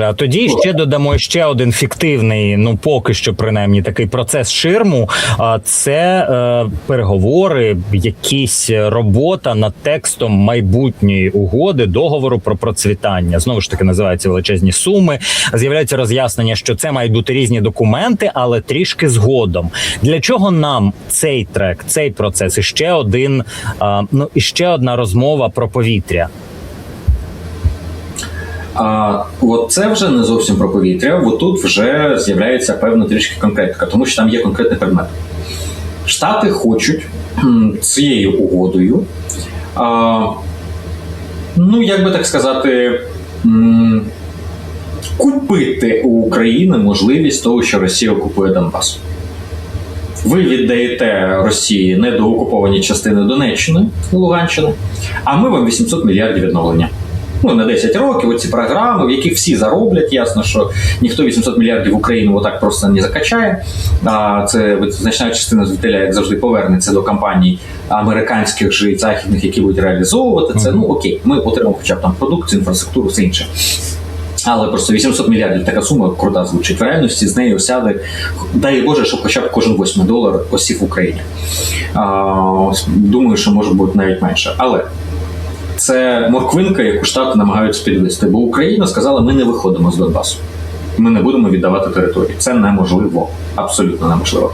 А тоді ще додамо ще один фіктивний, ну поки що принаймні такий процес ширму. А це е, переговори, якісь робота над текстом майбутньої угоди, договору про процвітання. Знову ж таки називаються величезні суми. З'являється роз'яснення, що це мають бути різні документи, але трішки згодом. Для чого нам цей трек, цей процес? І ще один, а, ну і ще одна розмова про повітря. А от це вже не зовсім про повітря. От тут вже з'являється певна трішки конкретика, тому що там є конкретний предмет. Штати хочуть цією угодою, а, ну як би так сказати, купити у України можливість того, що Росія окупує Донбас. Ви віддаєте Росії недоокуповані частини Донеччини Луганщини, а ми вам 800 мільярдів відновлення. Ну, на 10 років оці програми, в яких всі зароблять. Ясно, що ніхто 800 мільярдів в Україну отак просто не закачає. А це значна частина звітеля, як завжди, повернеться до компаній американських же і західних, які будуть реалізовувати це. Ну окей, ми отримаємо хоча б там продукцію, інфраструктуру, все інше. Але просто 800 мільярдів така сума крута звучить. В реальності з нею осяде, дай Боже, щоб хоча б кожен восьмий долар осів в Україні. А, думаю, що може бути навіть менше. Але це морквинка, яку штати намагаються підвести. Бо Україна сказала, ми не виходимо з Донбасу. Ми не будемо віддавати території. Це неможливо, абсолютно неможливо.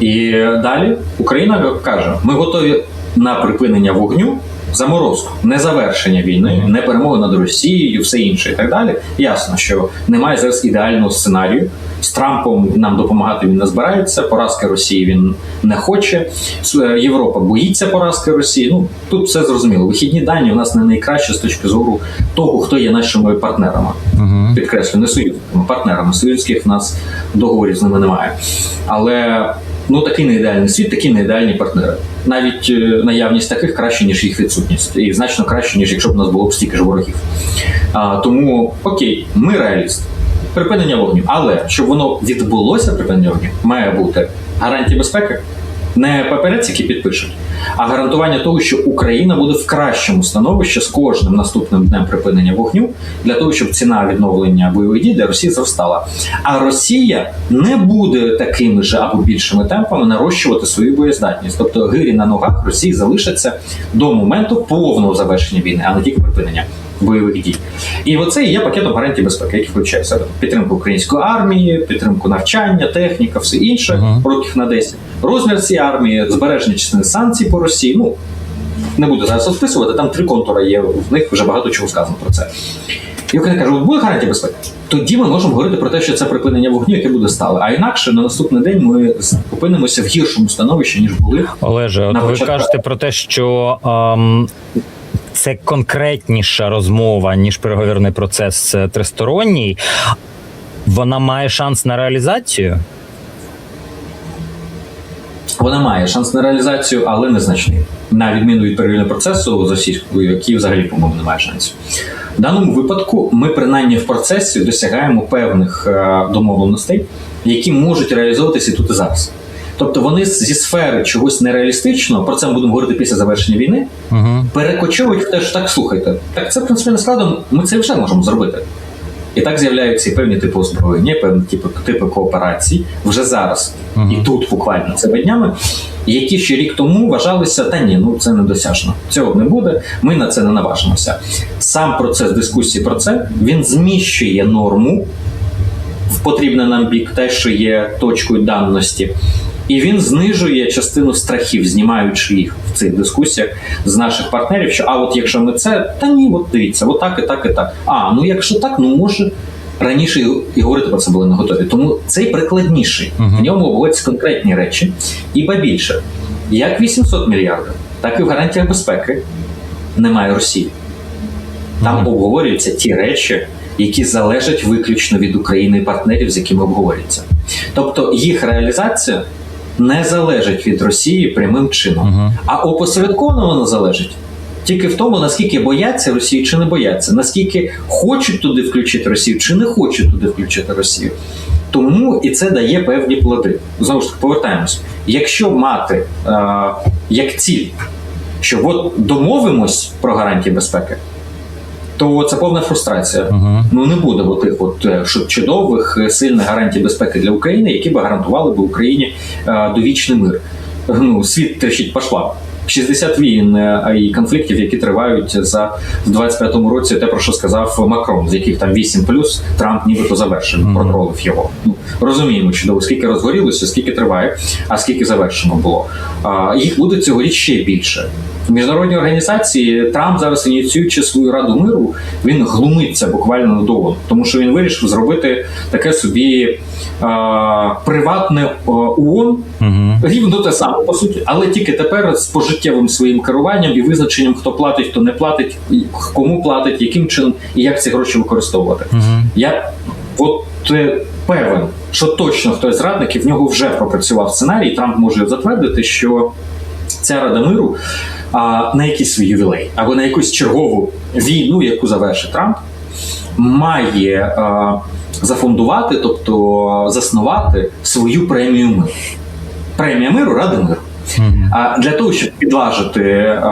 І далі Україна каже: ми готові на припинення вогню, заморозку, не завершення війни, не перемогу над Росією, все інше і так далі. Ясно, що немає зараз ідеального сценарію. З Трампом нам допомагати він не збирається. Поразки Росії він не хоче. Е, Європа боїться поразки Росії. Ну тут все зрозуміло. Вихідні дані у нас не найкраще з точки зору того, хто є нашими партнерами Угу. підкреслю, не союзниками, партнерами. Союзських в нас договорів з ними немає. Але ну такий не ідеальний світ, такі не ідеальні партнери. Навіть е, наявність таких краще, ніж їх відсутність, і значно краще, ніж якщо б у нас було б стільки ж ворогів. А, тому окей, ми реаліст. Припинення вогню. Але щоб воно відбулося, припинення вогню, має бути гарантія безпеки. Не папірець, які підпишуть, а гарантування того, що Україна буде в кращому становищі з кожним наступним днем припинення вогню для того, щоб ціна відновлення бойових дій для Росії зростала. А Росія не буде такими ж або більшими темпами нарощувати свою боєздатність. Тобто гирі на ногах Росії залишаться до моменту повного завершення війни, а не тільки припинення бойових дій. І оце і є пакетом гарантій безпеки, який включає в себе підтримку української армії, підтримку навчання, техніка, все інше, Мгм. років на 10. Розмір цієї армії, збереження частини санкцій по Росії. Ну не буду зараз розписувати, там три контури є, в них вже багато чого сказано про це. І Україна каже, буде гарантія безпеки. Тоді ми можемо говорити про те, що це припинення вогню, яке буде стале. А інакше на наступний день ми опинимося в гіршому становищі, ніж були. Олеже, от ви кажете про те, що ем, це конкретніша розмова, ніж переговірний процес тристоронній. Вона має шанс на реалізацію. Вона має шанс на реалізацію, але незначний. На відміну від перевірного процесу з російською, який взагалі, по-моєму, не має шансів. В даному випадку ми принаймні в процесі досягаємо певних е, домовленостей, які можуть реалізовуватися тут і зараз. Тобто вони зі сфери чогось нереалістичного, про це ми будемо говорити після завершення війни, Угу. перекочовують в те, що так слухайте. Так це в принципі не складно, ми це вже можемо зробити. І так з'являються і певні типи озброєння, певні типи, типи кооперацій вже зараз Мгм. і тут буквально цими днями, які ще рік тому вважалися, та ні, ну це недосяжно. Цього не буде. Ми на це не наважимося. Сам процес дискусії про це він зміщує норму в потрібний нам бік, те, що є точкою даності. І він знижує частину страхів, знімаючи їх в цих дискусіях з наших партнерів. Що а от якщо ми це, та ні, от дивіться, от так і так і так. А ну якщо так, ну може раніше і- говорити про це були не готові. Тому цей прикладніший. Мгм. В ньому обговорюються конкретні речі, і ба більше, як 800 мільярдів, так і в гарантіях безпеки немає Росії. Там Мгм. обговорюються ті речі, які залежать виключно від України і партнерів, з якими обговорюються. Тобто їх реалізація не залежить від Росії прямим чином, Угу. а опосередковано вона залежить. Тільки в тому, наскільки бояться Росії чи не бояться, наскільки хочуть туди включити Росію, чи не хочуть туди включити Росію. Тому і це дає певні плоди. Знову ж таки, повертаємось. Якщо мати е, як ціль, що от домовимось про гарантії безпеки, то це повна фрустрація. Угу. Ну не буде отих от е, чудових е, сильних гарантій безпеки для України, які б гарантували б Україні е, довічний мир. Ну світ трещить по швам. 60 війн е, і конфліктів, які тривають за в 25-му році, те про що сказав Макрон, з яких там 8 плюс Трамп нібито завершив, Мгм. протролив його. Ну розуміємо чудово, скільки розгорілося, скільки триває, а скільки завершено було. А, їх буде цьогоріч ще більше. Міжнародні організації Трамп зараз ініціюючи свою раду миру, він глумиться буквально над ООН, тому що він вирішив зробити таке собі а, приватне ООН, Угу. рівно те саме по суті, але тільки тепер з пожиттєвим своїм керуванням і визначенням, хто платить, хто не платить, і кому платить, яким чином і як ці гроші використовувати. Угу. Я от е, певен, що точно хтось з радників в нього вже пропрацював сценарій. Трамп може затвердити, що ця рада миру а, на якийсь свій ювілей або на якусь чергову війну, яку завершить Трамп, має а, зафондувати, тобто заснувати свою премію миру. Премія миру Ради миру. А для того, щоб підважити а,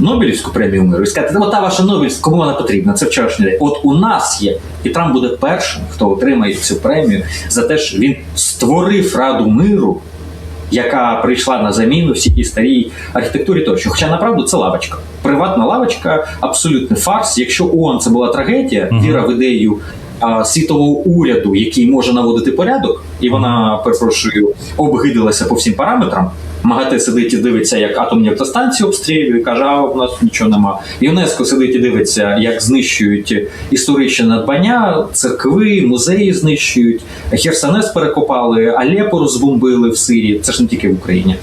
Нобелівську премію миру і сказати, «Та та ваша Нобелівська, кому вона потрібна? Це вчорашній день. От у нас є, і Трамп буде першим, хто отримає цю премію за те, що він створив Раду миру, яка прийшла на заміну всій тій старій архітектурі тощо. Хоча направду це лавочка. Приватна лавочка, абсолютний фарс. Якщо ООН це була трагедія, віра в ідею світового уряду, який може наводити порядок, і вона, перепрошую, обгидилася по всім параметрам. МАГАТЕ сидить і дивиться, як атомні автостанції обстрілюють, каже, а в нас нічого нема. ЮНЕСКО сидить і дивиться, як знищують історичне надбання, церкви, музеї знищують, Херсонес перекопали, Алепо розбомбили в Сирії. Це ж не тільки в Україні.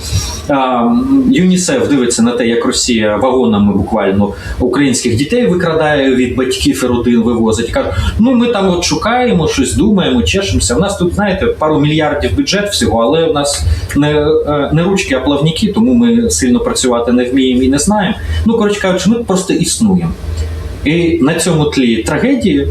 ЮНІСЕФ дивиться на те, як Росія вагонами буквально українських дітей викрадає від батьків і родин, вивозить. Кажуть, ну ми там от шукаємо, щось думаємо, чешемося. У нас тут, знаєте, пару мільярдів бюджет всього, але у нас не, е, не ручки, а плавники, тому ми сильно працювати не вміємо і не знаємо. Ну, коротше кажучи, ми просто існуємо. І на цьому тлі трагедії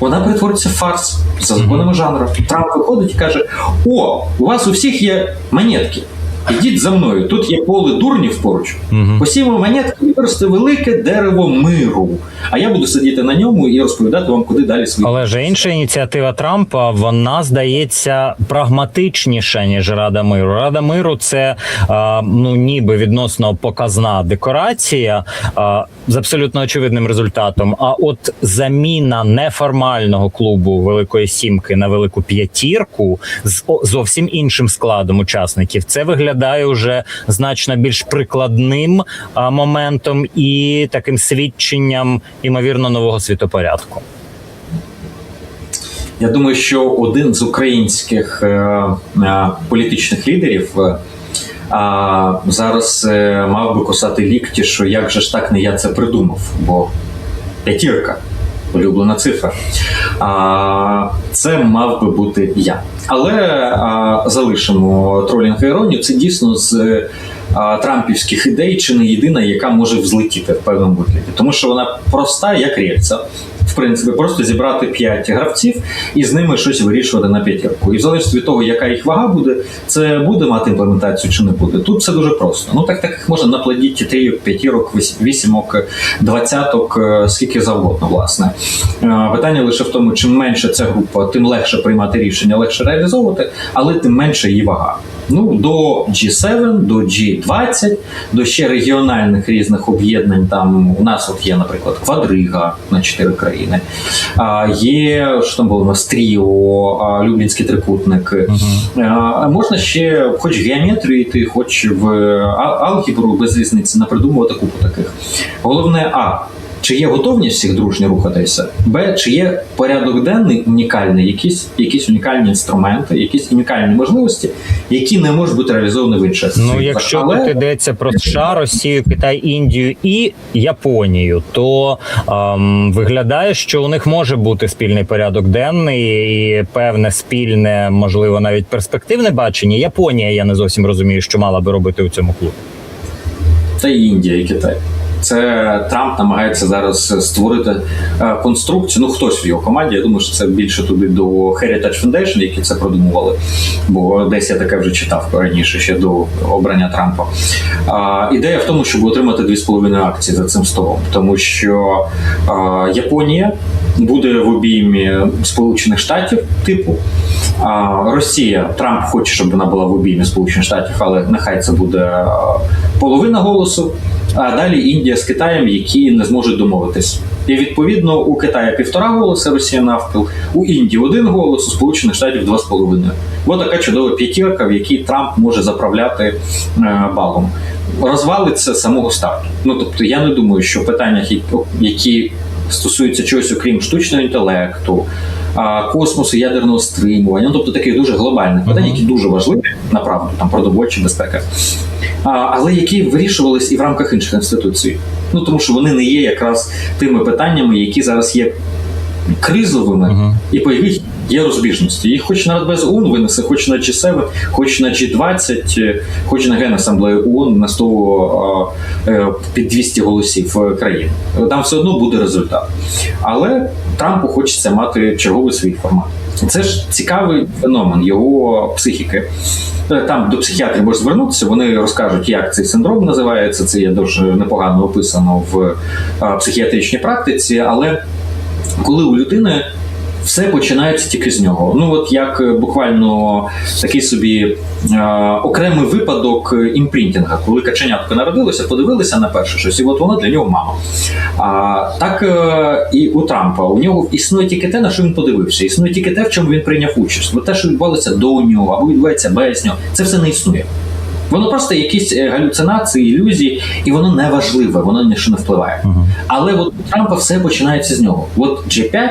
вона перетвориться в фарс за законами жанру. Трамп виходить і каже: О, у вас у всіх є монетки. Ідіть за мною. Тут є поле дурнів поруч. Угу. Посіємо монетки і виросте велике дерево миру. А я буду сидіти на ньому і розповідати вам, куди далі свої. Але ж інша ініціатива Трампа вона здається прагматичніша ніж Рада миру. Рада миру це а, ну ніби відносно показна декорація а, з абсолютно очевидним результатом. А от заміна неформального клубу Великої Сімки на велику п'ятірку з зовсім іншим складом учасників. Це виглядає вже значно більш прикладним моментом і таким свідченням імовірно нового світопорядку. Я думаю, що один з українських е, е, політичних лідерів е, зараз е, мав би кусати лікті, що як же ж так не я це придумав, бо п'ятірка. Улюблена цифра. А, це мав би бути я. Але а, залишимо тролінг і іронію. Це дійсно з а, трампівських ідей чи не єдина, яка може взлетіти в певному вигляді. Тому що вона проста, як рельса. В принципі, просто зібрати 5 гравців і з ними щось вирішувати на п'ятірку. І в залежності від того, яка їх вага буде, це буде мати імплементацію чи не буде. Тут все дуже просто. Ну так таких можна наплодіти трійок, п'ятірок, вісімок, двадцяток, е, скільки завгодно, власне. Е, Питання лише в тому, чим менше ця група, тим легше приймати рішення, легше реалізовувати, але тим менше її вага. Ну, до G7, до G20, до ще регіональних різних об'єднань. Там у нас от є, наприклад, квадрига на чотири країни. А є що там було у нас тріо, а, Люблінський трикутник. А, можна ще, хоч в геометрію йти, хоч в алгебру без різниці, напридумувати купу таких. Головне, а. Чи є готовність всіх дружньо рухатися? Б. Чи є порядок денний унікальний, якісь, якісь унікальні інструменти, якісь унікальні можливості, які не можуть бути реалізовані в інших Ну, якщо Але- тут йдеться про США, Росію, Китай, Індію і Японію, то ем, виглядає, що у них може бути спільний порядок денний і певне спільне, можливо, навіть перспективне бачення. Японія, я не зовсім розумію, що мала би робити у цьому клубі. та й Індія, і Китай. Це Трамп намагається зараз створити е, конструкцію. Ну хтось в його команді. Я думаю, що це більше туди до Heritage Foundation, які це продумували. Бо десь я таке вже читав раніше ще до обрання Трампа. А, ідея в тому, щоб отримати 2,5 акції за цим столом, тому що а, Японія буде в обіймі Сполучених Штатів, типу. А, Росія Трамп хоче, щоб вона була в обіймі Сполучених Штатів, але нехай це буде половина голосу. А далі Індія з Китаєм, які не зможуть домовитись. І відповідно у Китаї півтора голоса, Росія навпіл, у Індії один голос, у Сполучених Штатів два з половиною. Ось така чудова п'ятірка, в якій Трамп може заправляти е, балом. Розвалиться самого старту. Ну тобто, я не думаю, що в питаннях, які- стосуються чогось окрім штучного інтелекту, космосу, ядерного стримування, ну тобто таких дуже глобальних питань, які дуже важливі, направду, там продовольча безпека, а, але які вирішувались і в рамках інших інституцій. Ну тому що вони не є якраз тими питаннями, які зараз є кризовими, Мгм. і по яких є розбіжності. Їх хоч на Радбез ООН винесе, хоч на G7, хоч на G20, е, хоч на Генасамблею ООН на 100 е, під 200 голосів е, країн. Там все одно буде результат. Але Трампу хочеться мати черговий свій формат. Це ж цікавий феномен його психіки. Е, Там до психіатрів можеш звернутися, вони розкажуть, як цей синдром називається. Це є дуже непогано описано в е, психіатричній практиці, але коли у людини все починається тільки з нього. Ну от як е, буквально такий собі е, окремий випадок е, імпринтінга, коли каченятко народилося, подивилися на перше щось, і от воно для нього мама. А так е, і у Трампа у нього існує тільки те, на що він подивився. Існує тільки те, в чому він прийняв участь. Бо те, що відбувалося до нього або відбувається без нього, це все не існує. Воно просто якісь е, галюцинації, ілюзії, і воно не важливе, воно ні що не впливає. Мгм. Але от у Трампа все починається з нього. От G5,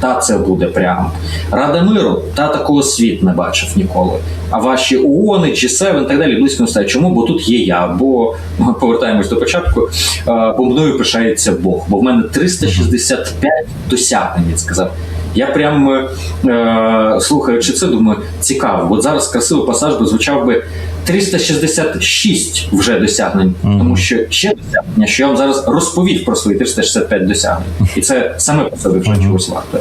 та це буде прямо. Рада миру, та такого світ не бачив ніколи. А ваші ООН, G7 і так далі близько не стає. Чому? Бо тут є я. Бо повертаємось до початку. е, Бо мною пишається Бог. Бо в мене 365 досягнень, він сказав. Я прям е, слухаючи це, думаю, цікаво. От зараз красивий пасаж би звучав би 366 вже досягнень, Мгм. тому що ще досягнення, що я вам зараз розповів про свої 365 досягнень, і це саме по собі вже Мгм. чогось варто.